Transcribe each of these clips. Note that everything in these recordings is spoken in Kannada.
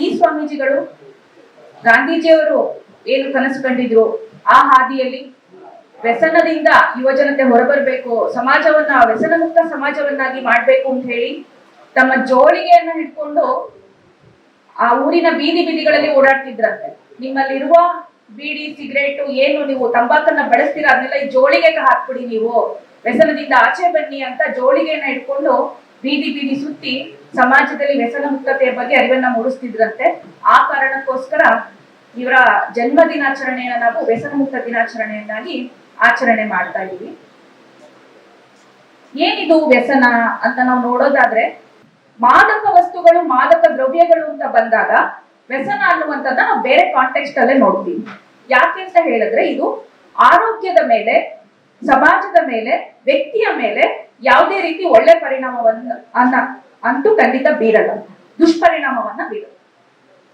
ಈ ಸ್ವಾಮೀಜಿಗಳು ಗಾಂಧೀಜಿಯವರು ಏನು ಕನಸು ಕಂಡಿದ್ರು? ಆ ಹಾದಿಯಲ್ಲಿ ವ್ಯಸನದಿಂದ ಯುವಜನತೆ ಹೊರಬರಬೇಕು, ಸಮಾಜವನ್ನ ವ್ಯಸನ ಮುಕ್ತ ಸಮಾಜವನ್ನಾಗಿ ಮಾಡ್ಬೇಕು ಅಂತ ಹೇಳಿ ತಮ್ಮ ಜೋಳಿಗೆಯನ್ನ ಹಿಡ್ಕೊಂಡು ಆ ಊರಿನ ಬೀದಿ ಬೀದಿಗಳಲ್ಲಿ ಓಡಾಡ್ತಿದ್ರಂತೆ. ನಿಮ್ಮಲ್ಲಿರುವ ಬೀಡಿ, ಸಿಗರೇಟು ಏನು ನೀವು ತಂಬಾಕನ್ನ ಬಳಸ್ತೀರಾ? ಅದನ್ನೆಲ್ಲ ಈ ಜೋಳಿಗೆಗೆ ಹಾಕ್ಬಿಡಿ ನೀವು. ವ್ಯಸನದಿಂದ ಆಚೆ ಬನ್ನಿ ಅಂತ ಜೋಳಿಗೆಯನ್ನ ಇಟ್ಕೊಂಡು ಬೀದಿ ಬೀದಿ ಸುತ್ತಿ ಸಮಾಜದಲ್ಲಿ ವ್ಯಸನ ಮುಕ್ತತೆಯ ಬಗ್ಗೆ ಅರಿವನ್ನ ಮೂಡಿಸ್ತಿದ್ರಂತೆ. ಆ ಕಾರಣಕ್ಕೋಸ್ಕರ ಇವರ ಜನ್ಮ ದಿನಾಚರಣೆಯನ್ನ ನಾವು ವ್ಯಸನ ಮುಕ್ತ ದಿನಾಚರಣೆಯನ್ನಾಗಿ ಆಚರಣೆ ಮಾಡ್ತಾ ಇದೀವಿ ಏನಿದು ವ್ಯಸನ ಅಂತ ನಾವು ನೋಡೋದಾದ್ರೆ ಮಾದಕ ವಸ್ತುಗಳು, ಮಾದಕ ದ್ರವ್ಯಗಳು ಅಂತ ಬಂದಾಗ ವ್ಯಸನ ಅನ್ನುವಂಥದ್ದನ್ನ ನಾವು ಬೇರೆ ಕಾಂಟೆಕ್ಸ್ಟ್ ಅಲ್ಲೇ ನೋಡ್ತೀವಿ. ಯಾಕೆ ಅಂತ ಹೇಳಿದ್ರೆ ಇದು ಆರೋಗ್ಯದ ಮೇಲೆ ಸಮಾಜದ ಮೇಲೆ, ವ್ಯಕ್ತಿಯ ಮೇಲೆ ಯಾವುದೇ ರೀತಿ ಒಳ್ಳೆ ಪರಿಣಾಮವನ್ನು, ಅನ್ನ ಅಂತೂ ಖಂಡಿತ ಬೀರಲ್ಲ. ದುಷ್ಪರಿಣಾಮವನ್ನ ಬೀರಲ್ಲ.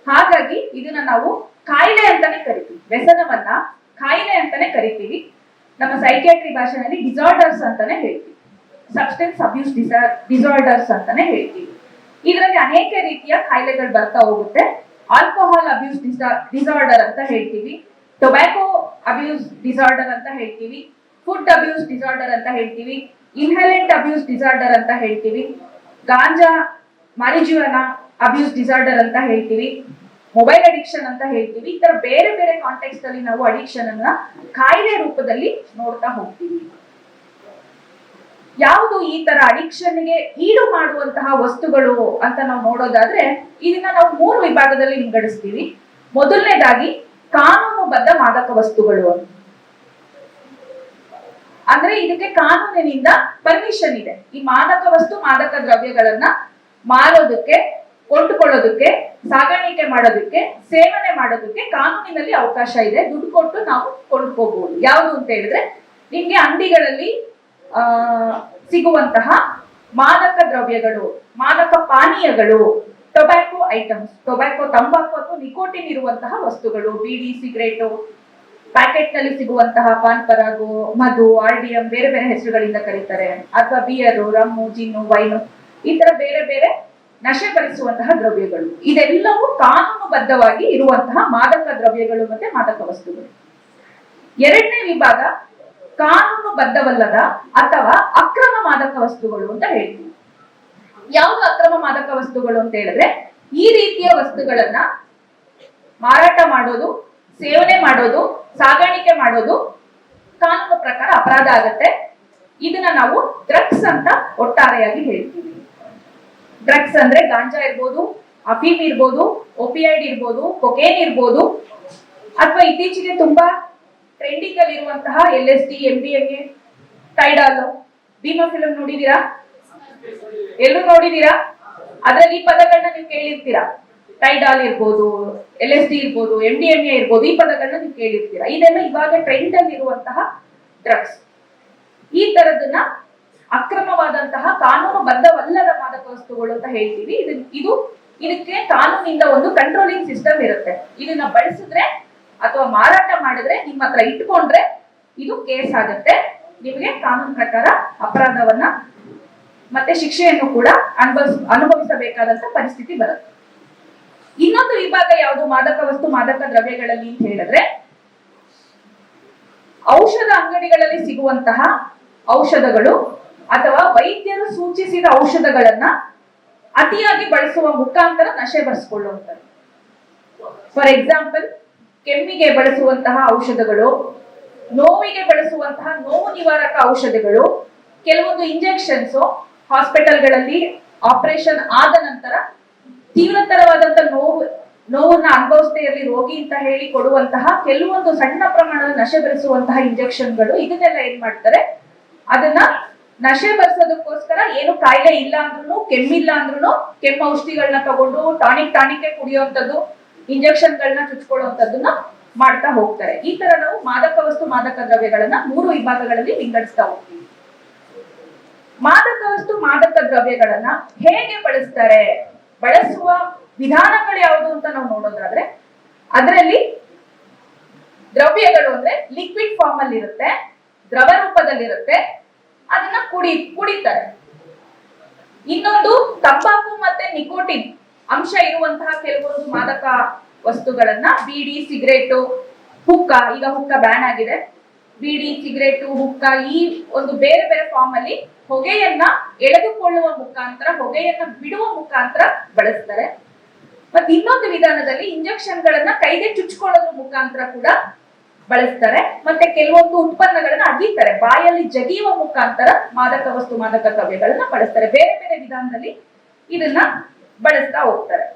ಹಾಗಾಗಿ ಇದನ್ನ ನಾವು ಕಾಯಿಲೆ ಅಂತಾನೆ ಕರಿತೀವಿ. ವ್ಯಸನವನ್ನ ಕಾಯಿಲೆ ಅಂತಾನೆ ಕರಿತೀವಿ. ನಮ್ಮ ಸೈಕ್ಯಾಟ್ರಿ ಭಾಷೆನಲ್ಲಿ ಡಿಸಾರ್ಡರ್ಸ್ ಅಂತಾನೆ ಹೇಳ್ತೀವಿ. ಸಬ್ಸ್ಟೆನ್ಸ್ ಅಬ್ಯೂಸ್ ಡಿಸಾರ್ಡರ್ಸ್ ಅಂತಾನೆ ಹೇಳ್ತೀವಿ. ಇದರಲ್ಲಿ ಅನೇಕ ರೀತಿಯ ಕಾಯಿಲೆಗಳು ಬರ್ತಾ ಹೋಗುತ್ತೆ. ಆಲ್ಕೋಹಾಲ್ ಅಬ್ಯೂಸ್ ಡಿಸಾರ್ಡರ್ ಅಂತ ಹೇಳ್ತೀವಿ. ಟೊಬ್ಯಾಕೋ ಅಬ್ಯೂಸ್ ಡಿಸಾರ್ಡರ್ ಅಂತ ಹೇಳ್ತೀವಿ. ಫುಡ್ ಅಬ್ಯೂಸ್ ಡಿಸಾರ್ಡರ್ ಅಂತ ಹೇಳ್ತೀವಿ ಇನ್ಹೆಲೆಂಟ್ ಅಬ್ಯೂಸ್ ಡಿಸಾರ್ಡರ್ ಅಂತ ಹೇಳ್ತೀವಿ, ಗಾಂಜಾ ಮರಿಜೀವನ ಅಬ್ಯೂಸ್ ಡಿಸಾರ್ಡರ್ ಅಂತ ಹೇಳ್ತೀವಿ ಮೊಬೈಲ್ ಅಡಿಕ್ಷನ್ ಅಂತ ಹೇಳ್ತೀವಿ, ಈ ತರ ಬೇರೆ ಬೇರೆ ಕಾಂಟೆಕ್ಸ್ಟ್ ಅಲ್ಲಿ ನಾವು ಅಡಿಕ್ಷನ್ ಅನ್ನ ಕಾಯಿಲೆ ರೂಪದಲ್ಲಿ ನೋಡ್ತಾ ಹೋಗ್ತೀವಿ. ಯಾವುದು ಈ ತರ ಅಡಿಕ್ಷನ್ಗೆ ಈಡು ಮಾಡುವಂತಹ ವಸ್ತುಗಳು ಅಂತ ನಾವು ನೋಡೋದಾದ್ರೆ, ಇದನ್ನ ನಾವು ಮೂರು ವಿಭಾಗದಲ್ಲಿ ವಿಂಗಡಿಸ್ತೀವಿ. ಮೊದಲನೇದಾಗಿ ಕಾನೂನುಬದ್ಧ ಮಾದಕ ವಸ್ತುಗಳು ಅಂದ್ರೆ ಇದಕ್ಕೆ ಕಾನೂನಿನಿಂದ ಪರ್ಮಿಷನ್ ಇದೆ. ಈ ಮಾದಕ ವಸ್ತು, ಮಾದಕ ದ್ರವ್ಯಗಳನ್ನ ಮಾರೋದಕ್ಕೆ, ಕೊಂಡುಕೊಳ್ಳೋದಕ್ಕೆ, ಸಾಗಾಣಿಕೆ ಮಾಡೋದಕ್ಕೆ, ಸೇವನೆ ಮಾಡೋದಕ್ಕೆ ಕಾನೂನಿನಲ್ಲಿ ಅವಕಾಶ ಇದೆ. ದುಡ್ಡು ಕೊಟ್ಟು ನಾವು ಕೊಂಡ್ಕೋಬಹುದು. ಯಾವುದು ಅಂತ ಹೇಳಿದ್ರೆ, ನಿಮ್ಗೆ ಅಂಗಡಿಗಳಲ್ಲಿ, ಆ, ಸಿಗುವಂತಹ ಮಾದಕ ದ್ರವ್ಯಗಳು, ಮಾದಕ ಪಾನೀಯಗಳು ಟೊಬ್ಯಾಕೋ ಐಟಮ್ಸ್ ಟೊಬ್ಯಾಕೋ ತಂಬಾಕು ಅಥವಾ ನಿಕೋಟಿನ್ ಇರುವಂತಹ ವಸ್ತುಗಳು ಬೀಡಿ ಸಿಗರೇಟು ಪ್ಯಾಕೆಟ್ನಲ್ಲಿ ಸಿಗುವಂತಹ ಪಾನ್ ಪರಾಗು, ಮಧು ಆರ್ಡಿಯಂ ಬೇರೆ ಬೇರೆ ಹೆಸರುಗಳಿಂದ ಕರೀತಾರೆ. ಅಥವಾ ಬಿಯರು, ರಮ್ಮು, ಜಿನ್ನು, ವೈನು, ಈ ತರ ಬೇರೆ ಬೇರೆ ನಶೆ ಭರಿಸುವಂತಹ ದ್ರವ್ಯಗಳು. ಇದೆಲ್ಲವೂ ಕಾನೂನುಬದ್ಧವಾಗಿ ಇರುವಂತಹ ಮಾದಕ ದ್ರವ್ಯಗಳು ಮತ್ತೆ ಮಾದಕ ವಸ್ತುಗಳು. ಎರಡನೇ ವಿಭಾಗ, ಕಾನೂನುಬದ್ಧವಲ್ಲದ ಅಥವಾ ಅಕ್ರಮ ಮಾದಕ ವಸ್ತುಗಳು ಅಂತ ಹೇಳ್ತೀವಿ. ಯಾವುದು ಅಕ್ರಮ ಮಾದಕ ವಸ್ತುಗಳು ಅಂತ ಹೇಳಿದ್ರೆ ಈ ರೀತಿಯ ವಸ್ತುಗಳನ್ನ ಮಾರಾಟ ಮಾಡೋದು ಸೇವನೆ ಮಾಡೋದು, ಸಾಗಾಣಿಕೆ ಮಾಡೋದು ಕಾನೂನು ಪ್ರಕಾರ ಅಪರಾಧ ಆಗತ್ತೆ. ಇದನ್ನ ನಾವು ಡ್ರಗ್ಸ್ ಅಂತ ಒಟ್ಟಾರೆಯಾಗಿ ಹೇಳ್ತೀವಿ. ಡ್ರಗ್ಸ್ ಅಂದ್ರೆ ಗಾಂಜಾ ಇರ್ಬೋದು, ಅಫೀಮ್ ಇರ್ಬೋದು ಒಪಿಐಡ್ ಇರ್ಬೋದು ಕೊಕೇನ್ ಇರ್ಬೋದು, ಅಥವಾ ಇತ್ತೀಚೆಗೆ ತುಂಬಾ ಟ್ರೆಂಡಿಂಗ್ ಅಲ್ಲಿ ಇರುವಂತಹ L S D M B M Tydol Bheema film ನೋಡಿದೀರಾ ಎಲ್ಲರೂ ನೋಡಿದೀರಾ ಅದರಲ್ಲಿ ಈ ಪದಗಳನ್ನ ನೀವು ಕೇಳಿರ್ತೀರಾ? ಟೈಡಾಲ್ ಇರ್ಬೋದು ಎಲ್ ಎಸ್ ಡಿ ಇರ್ಬೋದು ಎಂ ಡಿ ಎಂ ಎ ಇರ್ಬೋದು, ಈ ಪದಗಳನ್ನ ನೀವು ಕೇಳಿರ್ತೀರಾ. ಇದೆಲ್ಲ ಇವಾಗ ಟ್ರೆಂಡ್ ಅಲ್ಲಿ ಇರುವಂತಹ ಡ್ರಗ್ಸ್ ಈ ತರದನ್ನ ಅಕ್ರಮವಾದಂತಹ ಕಾನೂನು ಬದ್ಧವಲ್ಲದ ಮಾದಕ ವಸ್ತುಗಳು ಅಂತ ಹೇಳ್ತೀವಿ. ಇದು ಇದು ಇದಕ್ಕೆ ಕಾನೂನಿಂದ ಒಂದು ಕಂಟ್ರೋಲಿಂಗ್ ಸಿಸ್ಟಮ್ ಇರುತ್ತೆ. ಇದನ್ನ ಬಳಸಿದ್ರೆ ಅಥವಾ ಮಾರಾಟ ಮಾಡಿದ್ರೆ ನಿಮ್ಮ ಹತ್ರ ಇಟ್ಕೊಂಡ್ರೆ ಇದು ಕೇಸ್ ಆಗುತ್ತೆ. ನಿಮಗೆ ಕಾನೂನು ಪ್ರಕಾರ ಅಪರಾಧವನ್ನ ಮತ್ತೆ ಶಿಕ್ಷೆಯನ್ನು ಕೂಡ ಅನುಭವಿಸ, ಅನುಭವಿಸಬೇಕಾದಂತ ಪರಿಸ್ಥಿತಿ ಬರುತ್ತೆ. ಇನ್ನೊಂದು ವಿಭಾಗ ಯಾವುದು? ಮಾದಕ ವಸ್ತು, ಮಾದಕ ದ್ರವ್ಯಗಳಲ್ಲಿ ಅಂತ ಹೇಳಿದ್ರೆ, ಔಷಧ ಅಂಗಡಿಗಳಲ್ಲಿ ಸಿಗುವಂತಹ ಔಷಧಗಳು ಅಥವಾ ವೈದ್ಯರು ಸೂಚಿಸಿದ ಔಷಧಗಳನ್ನ ಅತಿಯಾಗಿ ಬಳಸುವ ಮುಖಾಂತರ ನಶೆ ಬರೆಸಿಕೊಳ್ಳುವಂಥದ್ದು. ಫಾರ್ ಎಕ್ಸಾಂಪಲ್ ಕೆಮ್ಮಿಗೆ ಬಳಸುವಂತಹ ಔಷಧಗಳು, ನೋವಿಗೆ ಬಳಸುವಂತಹ ನೋವು ನಿವಾರಕ ಔಷಧಗಳು, ಕೆಲವೊಂದು ಇಂಜೆಕ್ಷನ್ಸ್ ಹಾಸ್ಪಿಟಲ್ಗಳಲ್ಲಿ ಆಪರೇಷನ್ ಆದ ನಂತರ ತೀವ್ರತರವಾದಂತಹ ನೋವು, ನೋವನ್ನ ಅನುಭವಿಸದೇ ಇರಲಿ, ರೋಗಿ ಅಂತ ಹೇಳಿ ಕೊಡುವಂತಹ ಕೆಲವೊಂದು ಸಣ್ಣ ಪ್ರಮಾಣದ ನಶೆ ಬರೆಸುವಂತಹ ಇಂಜೆಕ್ಷನ್ಗಳು ಇದನ್ನೆಲ್ಲ ಏನ್ ಮಾಡ್ತಾರೆ? ಅದನ್ನ ನಶೆ ಬರ್ಸೋದಕ್ಕೋಸ್ಕರ ಏನು ಕಾಯಿಲೆ ಇಲ್ಲ ಅಂದ್ರೂ ಕೆಮ್ಮಿಲ್ಲ ಅಂದ್ರೂ ಕೆಮ್ಮ ಔಷಧಿಗಳನ್ನ ತಗೊಂಡು ಟಾನಿಕ್ ಟಾನಿಕ್ ಕುಡಿಯುವಂಥದ್ದು ಇಂಜೆಕ್ಷನ್ಗಳನ್ನ ಚುಚ್ಕೊಳ್ಳುವಂಥದ್ದನ್ನ ಮಾಡ್ತಾ ಹೋಗ್ತಾರೆ. ಈ ತರ ನಾವು ಮಾದಕ ವಸ್ತು, ಮಾದಕ ದ್ರವ್ಯಗಳನ್ನ ಮೂರು ವಿಭಾಗಗಳಲ್ಲಿ ವಿಂಗಡಿಸ್ತಾ ಹೋಗ್ತೀವಿ. ಮಾದಕ ವಸ್ತು, ಮಾದಕ ದ್ರವ್ಯಗಳನ್ನ ಹೇಗೆ ಬಳಸ್ತಾರೆ? ಬಳಸುವ ವಿಧಾನಗಳು ಯಾವುದು ಅಂತ ನಾವು ನೋಡೋದಾದ್ರೆ, ಅದರಲ್ಲಿ ದ್ರವ್ಯಗಳು ಅಂದ್ರೆ ಲಿಕ್ವಿಡ್ ಫಾರ್ಮ್ ಅಲ್ಲಿ ಇರುತ್ತೆ ದ್ರವ ರೂಪದಲ್ಲಿರುತ್ತೆ, ಅದನ್ನ ಕುಡಿ, ಕುಡಿತಾರೆ. ಇನ್ನೊಂದು ತಂಬಾಕು ಮತ್ತೆ ನಿಕೋಟಿನ್ ಅಂಶ ಇರುವಂತಹ ಕೆಲವೊಂದು ಮಾದಕ ವಸ್ತುಗಳನ್ನ, ಬೀಡಿ, ಸಿಗರೇಟು, ಹುಕ್ಕ, ಈಗ ಹುಕ್ಕ ಬ್ಯಾನ್ ಆಗಿದೆ. ಬೀಡಿ, ಸಿಗರೇಟು ಹುಕ್ಕ ಈ ಒಂದು ಬೇರೆ ಬೇರೆ ಫಾರ್ಮ್ ಅಲ್ಲಿ ಹೊಗೆಯನ್ನ ಎಳೆದುಕೊಳ್ಳುವ ಮುಖಾಂತರ, ಹೊಗೆಯನ್ನ ಬಿಡುವ ಮುಖಾಂತರ ಬಳಸ್ತಾರೆ. ಮತ್ತೆ ಇನ್ನೊಂದು ವಿಧಾನದಲ್ಲಿ ಇಂಜೆಕ್ಷನ್ ಗಳನ್ನ ಕೈಗೆ ಚುಚ್ಕೊಳ್ಳೋದ್ರ ಮುಖಾಂತರ ಕೂಡ ಬಳಸ್ತಾರೆ. ಮತ್ತೆ ಕೆಲವೊಂದು ಉತ್ಪನ್ನಗಳನ್ನ ಅಗೀತಾರೆ. ಬಾಯಲ್ಲಿ ಜಗಿಯುವ ಮುಖಾಂತರ ಮಾದಕ ವಸ್ತು, ಮಾದಕ ದ್ರವ್ಯಗಳನ್ನ ಬಳಸ್ತಾರೆ. ಬೇರೆ ಬೇರೆ ವಿಧಾನದಲ್ಲಿ ಇದನ್ನ ಬಳಸ್ತಾ ಹೋಗ್ತಾರೆ.